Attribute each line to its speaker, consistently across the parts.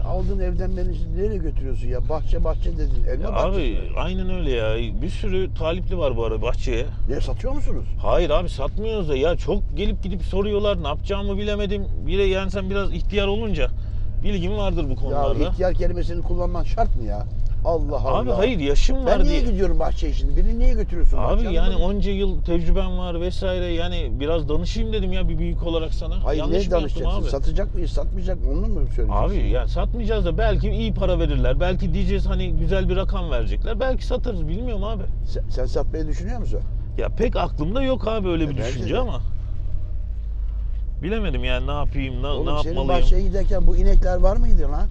Speaker 1: aldığın evden beni nereye götürüyorsun ya? Bahçe bahçe dedin. Elma
Speaker 2: Ya
Speaker 1: bahçesi.
Speaker 2: abi aynen öyle ya. Bir sürü talipli var bu arada bahçeye.
Speaker 1: Ne satıyor musunuz?
Speaker 2: Hayır abi satmıyoruz da ya çok gelip gidip soruyorlar ne yapacağımı bilemedim. Bir de yani sen biraz ihtiyar olunca bilgim vardır bu
Speaker 1: Ya
Speaker 2: konularda.
Speaker 1: ihtiyar kelimesini kullanman şart mı ya? Allah Allah.
Speaker 2: Abi hayır yaşım var
Speaker 1: Ben niye
Speaker 2: diye.
Speaker 1: gidiyorum bahçeye şimdi? Beni niye götürüyorsun?
Speaker 2: Abi yani onca yıl tecrübem var vesaire yani biraz danışayım dedim ya bir büyük olarak sana.
Speaker 1: Hayır
Speaker 2: Yanlış
Speaker 1: ne danışacaksın?
Speaker 2: abi?
Speaker 1: Satacak mıyız, satmayacak mı? Onu mu söyleyeceksin?
Speaker 2: Abi ya satmayacağız da belki iyi para verirler. Belki diyeceğiz hani güzel bir rakam verecekler. Belki satarız bilmiyorum abi.
Speaker 1: Sen, sen satmayı düşünüyor musun?
Speaker 2: Ya pek aklımda yok abi öyle bir
Speaker 1: E, bence
Speaker 2: düşünce
Speaker 1: de.
Speaker 2: ama. Bilemedim yani ne yapayım, ne,
Speaker 1: Oğlum
Speaker 2: ne
Speaker 1: senin
Speaker 2: yapmalıyım.
Speaker 1: bahçeye giderken bu inekler var mıydı lan?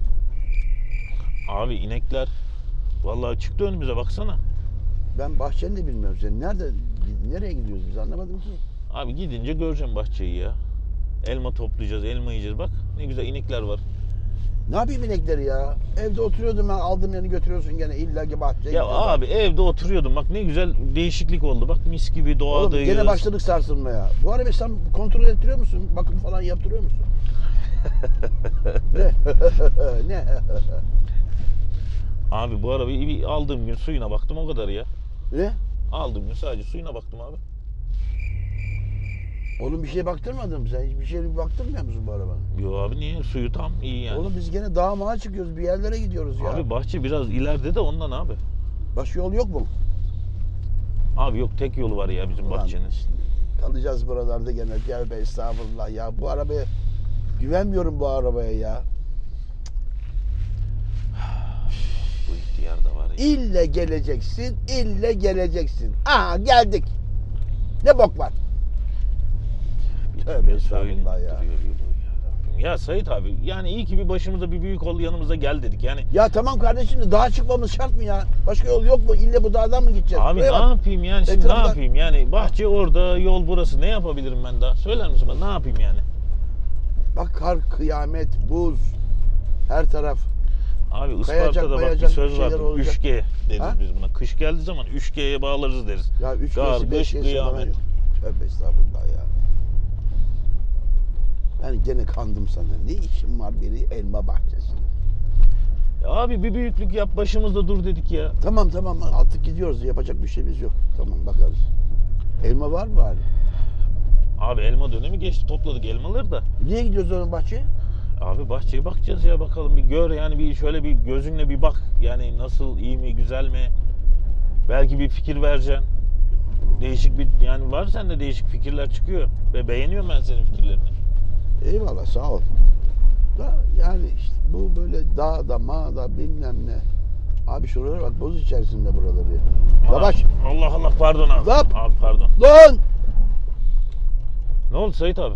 Speaker 2: Abi inekler vallahi çıktı önümüze baksana.
Speaker 1: Ben bahçeni de bilmiyorum. Sen nerede, nereye gidiyoruz biz anlamadım ki.
Speaker 2: Abi gidince göreceğim bahçeyi ya. Elma toplayacağız, elma yiyeceğiz. Bak ne güzel inekler var.
Speaker 1: Ne yapayım inekleri ya? Evde oturuyordum ben aldım yani götürüyorsun gene illa ki bahçeye
Speaker 2: Ya
Speaker 1: gidiyoruz.
Speaker 2: abi evde oturuyordum. Bak ne güzel değişiklik oldu. Bak mis gibi
Speaker 1: Oğlum
Speaker 2: doğadayız.
Speaker 1: gene başladık sarsılmaya. Bu arada sen kontrol ettiriyor musun? Bakım falan yaptırıyor musun? ne? ne?
Speaker 2: Abi bu arabayı bir aldığım gün suyuna baktım o kadar ya.
Speaker 1: ne?
Speaker 2: Aldığım gün sadece suyuna baktım abi.
Speaker 1: Oğlum bir şeye baktırmadın mı sen? Hiçbir şeye baktırmıyor musun bu arabanın?
Speaker 2: Yo abi niye? Suyu tam iyi yani.
Speaker 1: Oğlum biz gene dağa mağa çıkıyoruz. Bir yerlere gidiyoruz ya.
Speaker 2: Abi bahçe biraz ileride de ondan abi.
Speaker 1: Başka yol yok mu?
Speaker 2: Abi yok tek yolu var ya bizim
Speaker 1: Ulan
Speaker 2: bahçenin.
Speaker 1: Kalacağız buralarda gene. Tövbe estağfurullah ya. Bu arabaya güvenmiyorum bu arabaya ya.
Speaker 2: Bu ihtiyar da var ya.
Speaker 1: İlle geleceksin, ille geleceksin. Aha geldik. Ne bok var?
Speaker 2: Bir
Speaker 1: Tövbe estağfurullah ya.
Speaker 2: ya. Sait abi yani iyi ki bir başımıza bir büyük ol yanımıza gel dedik. Yani
Speaker 1: Ya tamam kardeşim de dağa çıkmamız şart mı ya? Başka yol yok mu? İlle bu dağdan mı gideceğiz?
Speaker 2: abi
Speaker 1: Buraya
Speaker 2: ne
Speaker 1: bak.
Speaker 2: yapayım yani şimdi ne
Speaker 1: Etrafta-
Speaker 2: yapayım yani bahçe orada yol burası ne yapabilirim ben daha söyler misin bana ne yapayım yani
Speaker 1: Bak kar, kıyamet, buz. Her taraf.
Speaker 2: Abi
Speaker 1: Kayacak,
Speaker 2: Isparta'da bak bir
Speaker 1: mayacak
Speaker 2: söz
Speaker 1: şeyler
Speaker 2: vardır
Speaker 1: olacak.
Speaker 2: 3G deriz
Speaker 1: Ha?
Speaker 2: biz buna kış geldiği zaman 3G'ye bağlarız deriz
Speaker 1: Ya üç
Speaker 2: Kar,
Speaker 1: gesi, beş
Speaker 2: kış,
Speaker 1: falan
Speaker 2: kıyamet.
Speaker 1: yok. Tövbe estağfurullah ya. Ben gene kandım sana. Ne işim var biri elma bahçesinde.
Speaker 2: Abi bir büyüklük yap başımızda dur dedik ya
Speaker 1: Tamam tamam artık gidiyoruz. Yapacak bir şeyimiz yok. Tamam bakarız. Elma var mı bari?
Speaker 2: abi elma dönemi geçti topladık elmaları da
Speaker 1: Niye gidiyoruz onun bahçeye?
Speaker 2: Abi bahçeye bakacağız ya bakalım bir gör yani bir şöyle bir gözünle bir bak yani nasıl iyi mi güzel mi belki bir fikir vereceksin değişik bir yani var sende değişik fikirler çıkıyor ve beğeniyorum ben senin fikirlerini.
Speaker 1: Eyvallah sağ ol. Da yani işte bu böyle dağda mağda bilmem ne. Abi şuralara bak boz içerisinde buraları ya. Yavaş.
Speaker 2: Allah Allah pardon abi.
Speaker 1: Zap.
Speaker 2: Abi pardon.
Speaker 1: Lan!
Speaker 2: Ne oldu Sait abi?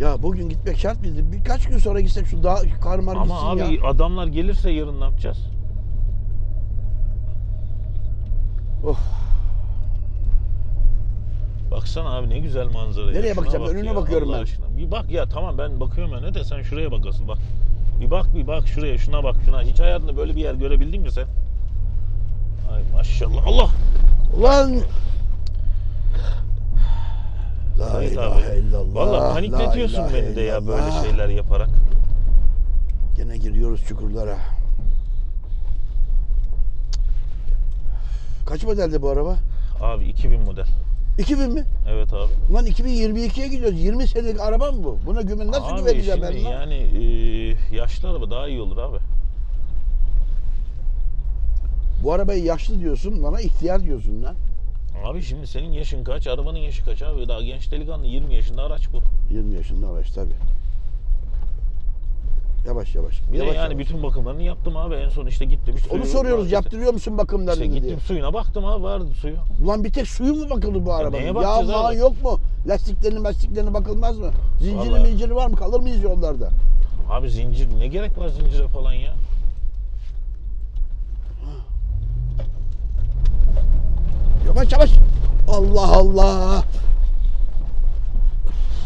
Speaker 1: Ya bugün gitmek şart mıydı? Birkaç gün sonra gitsek şu dağ karmar gitsin
Speaker 2: Ama abi
Speaker 1: ya.
Speaker 2: adamlar gelirse yarın ne yapacağız?
Speaker 1: Of.
Speaker 2: Baksana abi ne güzel manzara.
Speaker 1: Nereye
Speaker 2: Şuna
Speaker 1: bakacağım?
Speaker 2: bak
Speaker 1: Önüne bakıyorum
Speaker 2: Allah
Speaker 1: ben.
Speaker 2: aşkına. Bir bak ya tamam ben bakıyorum önüne de sen şuraya bak asıl bak. Bir bak bir bak şuraya şuna bak şuna. Hiç hayatında böyle bir yer görebildin mi sen? Ay maşallah. Allah.
Speaker 1: Ulan! La
Speaker 2: Sait
Speaker 1: ilahe
Speaker 2: abi.
Speaker 1: illallah.
Speaker 2: Vallahi panikletiyorsun
Speaker 1: la
Speaker 2: beni de ya böyle
Speaker 1: illallah.
Speaker 2: şeyler yaparak.
Speaker 1: Gene giriyoruz çukurlara. Kaç modelde bu araba?
Speaker 2: Abi 2000 model.
Speaker 1: 2000 mi?
Speaker 2: Evet abi.
Speaker 1: Ulan 2022'ye gidiyoruz. 20 senelik araba mı bu? Buna güven nasıl
Speaker 2: abi
Speaker 1: güveneceğim ben lan?
Speaker 2: yani e, yaşlı araba daha iyi olur abi.
Speaker 1: Bu arabayı yaşlı diyorsun, bana ihtiyar diyorsun lan.
Speaker 2: Abi şimdi senin yaşın kaç? Arabanın yaşı kaç abi? Daha genç delikanlı 20 yaşında araç bu.
Speaker 1: 20 yaşında araç tabii. Yavaş yavaş.
Speaker 2: Bir
Speaker 1: yavaş
Speaker 2: yani
Speaker 1: yavaş.
Speaker 2: bütün bakımlarını yaptım abi. En son işte gittim.
Speaker 1: Onu
Speaker 2: suyu
Speaker 1: soruyoruz,
Speaker 2: vardı.
Speaker 1: yaptırıyor musun bakımlarını
Speaker 2: İşte
Speaker 1: diye.
Speaker 2: gittim suyuna baktım abi vardı suyu.
Speaker 1: Ulan bir tek suyu mu bakılır bu arabanın?
Speaker 2: neye
Speaker 1: Yağ yok mu? Lastiklerini lastiklerine bakılmaz mı? Zinciri
Speaker 2: Vallahi.
Speaker 1: minciri var mı? Kalır mıyız yollarda?
Speaker 2: Abi zincir ne gerek var zincire falan ya?
Speaker 1: Yavaş yavaş. Allah Allah.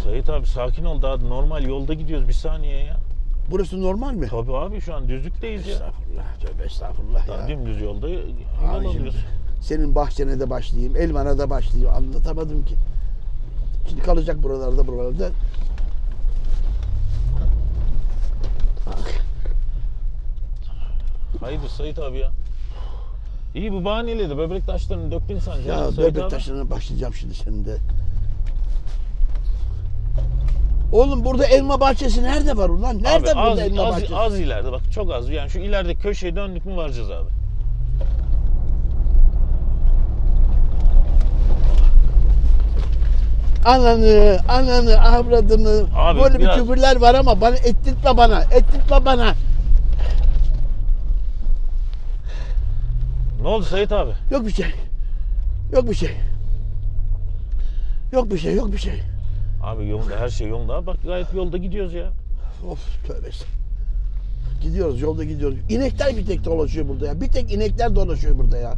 Speaker 2: Sait abi sakin ol daha normal yolda gidiyoruz bir saniye ya.
Speaker 1: Burası normal mi?
Speaker 2: Tabii abi şu an düzlükteyiz ya.
Speaker 1: Estağfurullah. Tövbe estağfurullah
Speaker 2: Daha
Speaker 1: ya.
Speaker 2: dümdüz yolda yol
Speaker 1: Senin bahçene de başlayayım, elmana da başlayayım. Anlatamadım ki. Şimdi kalacak buralarda buralarda.
Speaker 2: Hayırdır Sait abi ya? İyi bu bahaneyle de böbrek taşlarını döktün ha,
Speaker 1: Ya böbrek
Speaker 2: abi.
Speaker 1: taşlarına başlayacağım şimdi senin de. Oğlum burada elma bahçesi nerede var ulan? Nerede
Speaker 2: Abi
Speaker 1: burada
Speaker 2: az,
Speaker 1: elma
Speaker 2: az,
Speaker 1: bahçesi?
Speaker 2: az ileride bak çok az. Yani şu ileride köşeye döndük mü varacağız abi.
Speaker 1: Ananı, ananı, avradını.
Speaker 2: Abi
Speaker 1: Böyle
Speaker 2: biraz-
Speaker 1: bir küfürler var ama bana ettirtme bana. Ettirtme bana.
Speaker 2: Ne oldu Sait abi?
Speaker 1: Yok bir şey. Yok bir şey. Yok bir şey, yok bir şey.
Speaker 2: Abi yolunda her şey yolunda. abi. Bak gayet yolda gidiyoruz ya.
Speaker 1: Of tövbe. Gidiyoruz, yolda gidiyoruz. İnekler bir tek dolaşıyor burada ya. Bir tek inekler dolaşıyor burada ya.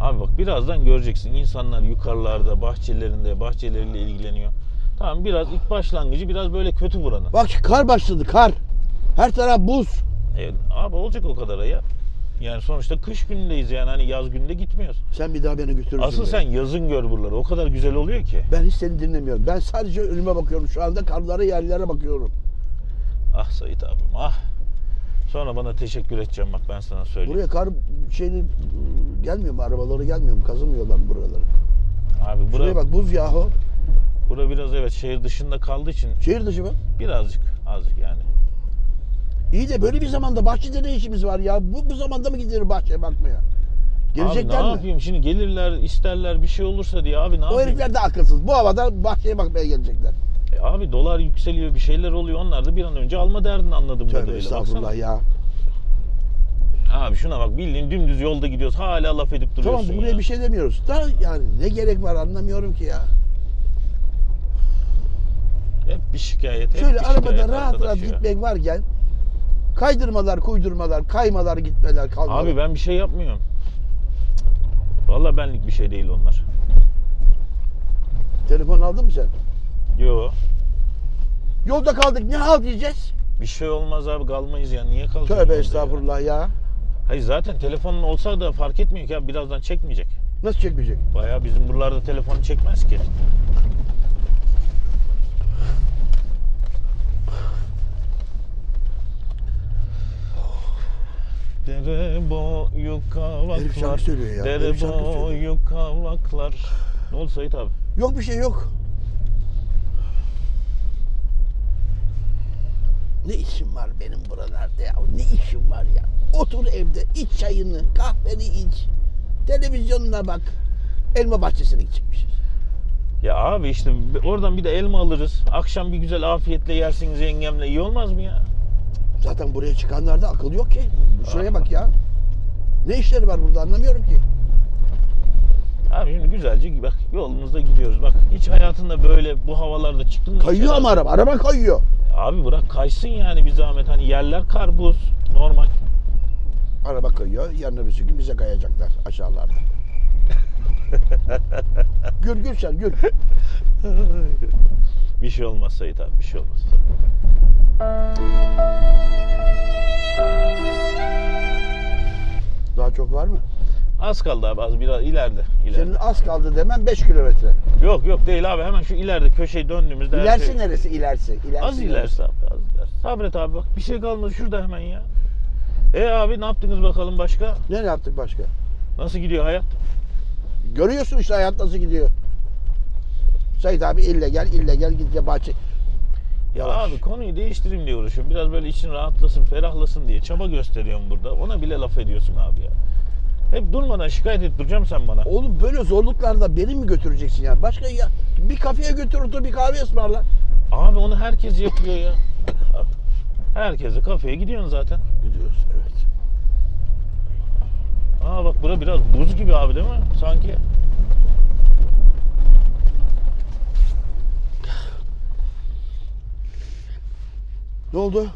Speaker 2: Abi bak birazdan göreceksin insanlar yukarılarda bahçelerinde bahçeleriyle ilgileniyor. Tamam biraz ilk başlangıcı biraz böyle kötü buranın.
Speaker 1: Bak kar başladı, kar. Her taraf buz.
Speaker 2: E, abi olacak o kadar ya. Yani sonuçta kış günündeyiz yani hani yaz gününde gitmiyoruz.
Speaker 1: Sen bir daha beni götürürsün.
Speaker 2: Asıl
Speaker 1: beni.
Speaker 2: sen yazın gör buraları. O kadar güzel oluyor ki.
Speaker 1: Ben hiç seni dinlemiyorum. Ben sadece önüme bakıyorum. Şu anda karlara, yerlere bakıyorum.
Speaker 2: Ah Sait abim ah. Sonra bana teşekkür edeceğim bak ben sana söyleyeyim.
Speaker 1: Buraya kar şeyini gelmiyor mu? Arabaları gelmiyor mu? Kazımıyorlar mı buraları?
Speaker 2: Abi
Speaker 1: Şuraya
Speaker 2: bura,
Speaker 1: bak buz yahu.
Speaker 2: bura biraz evet şehir dışında kaldığı için
Speaker 1: Şehir dışı mı?
Speaker 2: birazcık azıcık yani.
Speaker 1: İyi de böyle bir zamanda bahçede ne işimiz var ya? Bu, bu zamanda mı gidilir bahçeye bakmaya? Gelecekler
Speaker 2: abi ne
Speaker 1: mi?
Speaker 2: yapayım şimdi gelirler isterler bir şey olursa diye abi ne
Speaker 1: O
Speaker 2: yapayım?
Speaker 1: herifler de akılsız. Bu havada bahçeye bakmaya gelecekler.
Speaker 2: E abi dolar yükseliyor bir şeyler oluyor onlar da bir an önce alma derdini anladım
Speaker 1: Tövbe estağfurullah
Speaker 2: Baksana.
Speaker 1: ya.
Speaker 2: Abi şuna bak bildiğin dümdüz yolda gidiyoruz hala laf edip
Speaker 1: Tamam
Speaker 2: duruyorsun
Speaker 1: buraya
Speaker 2: ya.
Speaker 1: bir şey demiyoruz. Da yani ne gerek var anlamıyorum ki ya.
Speaker 2: Hep bir şikayet hep
Speaker 1: Şöyle
Speaker 2: bir
Speaker 1: arabada
Speaker 2: şikayet
Speaker 1: rahat rahat
Speaker 2: arkadaş ya.
Speaker 1: gitmek varken kaydırmalar, kuydurmalar, kaymalar, gitmeler, kalmalar.
Speaker 2: Abi ben bir şey yapmıyorum. Vallahi benlik bir şey değil onlar.
Speaker 1: Telefon aldın mı sen?
Speaker 2: Yo.
Speaker 1: Yolda kaldık ne halt diyeceğiz?
Speaker 2: Bir şey olmaz abi kalmayız ya. Niye kalacağız?
Speaker 1: Tövbe
Speaker 2: yolda ya?
Speaker 1: estağfurullah ya.
Speaker 2: Hayır zaten telefonun olsa da fark etmiyor ki abi birazdan çekmeyecek.
Speaker 1: Nasıl çekmeyecek?
Speaker 2: Bayağı bizim buralarda telefonu çekmez ki. Dere boyu kavaklar.
Speaker 1: söylüyor ya.
Speaker 2: Dere
Speaker 1: Herif şarkı söylüyor.
Speaker 2: boyu kavaklar. Ne oldu Sait abi?
Speaker 1: Yok bir şey yok. Ne işim var benim buralarda ya? Ne işim var ya? Otur evde, iç çayını, kahveni iç. Televizyonuna bak. Elma bahçesine gidecekmişiz.
Speaker 2: Ya abi işte oradan bir de elma alırız. Akşam bir güzel afiyetle yersiniz yengemle. iyi olmaz mı ya?
Speaker 1: Zaten buraya çıkanlarda akıl yok ki. Şuraya bak ya. Ne işleri var burada anlamıyorum ki.
Speaker 2: Abi şimdi güzelce bak yolumuzda gidiyoruz. Bak hiç hayatında böyle bu havalarda çıktın mı?
Speaker 1: Kayıyor ama araba. Araba kayıyor.
Speaker 2: Abi bırak kaysın yani bir zahmet. Hani yerler kar buz. Normal.
Speaker 1: Araba kayıyor. Yarın öbürsü gün bize kayacaklar aşağılarda. gül gül sen gül.
Speaker 2: Bir şey olmaz Sait abi bir şey olmaz.
Speaker 1: Daha çok var mı?
Speaker 2: Az kaldı abi az biraz ileride. ileride.
Speaker 1: Senin az kaldı demen 5 kilometre.
Speaker 2: Yok yok değil abi hemen şu ileride köşeyi döndüğümüzde her
Speaker 1: İlerisi
Speaker 2: şey-
Speaker 1: neresi ilerisi? ilerisi
Speaker 2: Az ilerisi abi az ilerisi. Sabret abi bak bir şey kalmadı şurada hemen ya. E abi ne yaptınız bakalım başka?
Speaker 1: Ne yaptık başka?
Speaker 2: Nasıl gidiyor hayat?
Speaker 1: Görüyorsun işte hayat nasıl gidiyor. Sait abi ille gel ille gel ya bahçe.
Speaker 2: Ya
Speaker 1: Yavaş.
Speaker 2: abi konuyu değiştireyim diye uğraşıyorum. Biraz böyle için rahatlasın, ferahlasın diye çaba gösteriyorum burada. Ona bile laf ediyorsun abi ya. Hep durmadan şikayet et duracağım sen bana.
Speaker 1: Oğlum böyle zorluklarda beni mi götüreceksin ya? Başka ya bir kafeye götür otur bir kahve ısmarla.
Speaker 2: Abi onu herkes yapıyor ya. Herkese kafeye gidiyorsun zaten.
Speaker 1: Gidiyoruz evet.
Speaker 2: Aa bak bura biraz buz gibi abi değil mi? Sanki.
Speaker 1: Ne oldu?